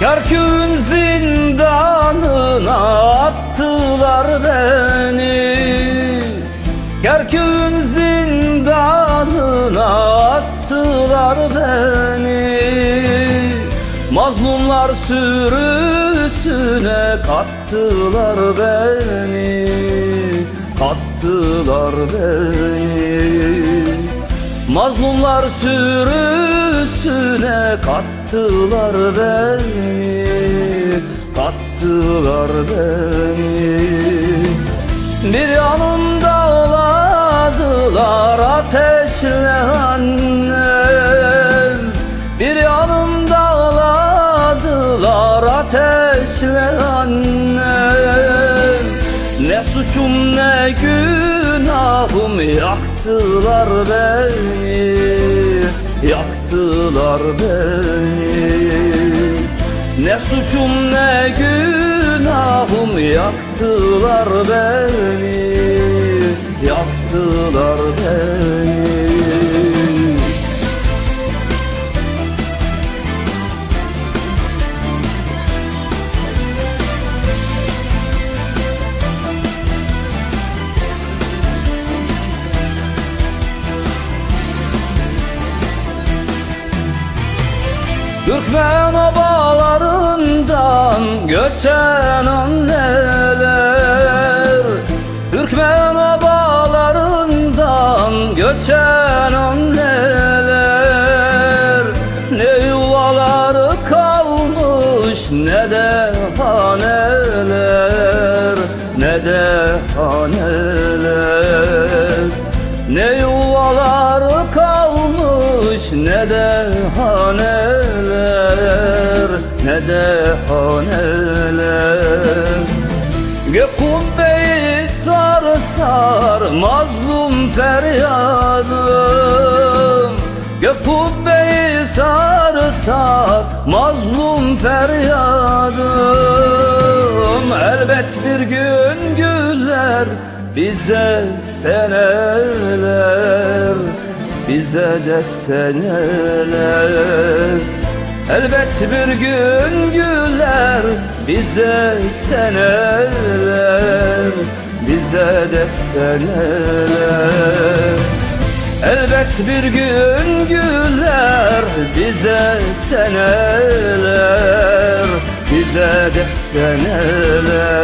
Yarkın zindanına attılar beni. Yarkın zindanına attılar beni. Mazlumlar sürüsüne kattılar beni. Kattılar beni. Mazlumlar sürüsüne kattılar beni Kattılar beni. Bir yanım dağladılar ateşle annem. Bir yanım dağladılar ateşle annem. Ne suçum ne günahım yaktılar beni Yaktılar beni. Ne suçum ne günahım yaktılar beni Yaktılar beni Türkmen obalarından göçen anneler. Türkmen obalarından göçen anneler. Ne yuvaları kalmış ne de haneler. Ne de haneler. Ne yuvaları Ne de haneler Gök kubbeyi sar sar mazlum feryadım Gök kubbeyi sar sar mazlum feryadım Elbet bir gün güller bize seneler. Bize de seneler Elbet bir gün güler bize seneler Bize de seneler. Elbet bir gün güler bize seneler Bize de seneler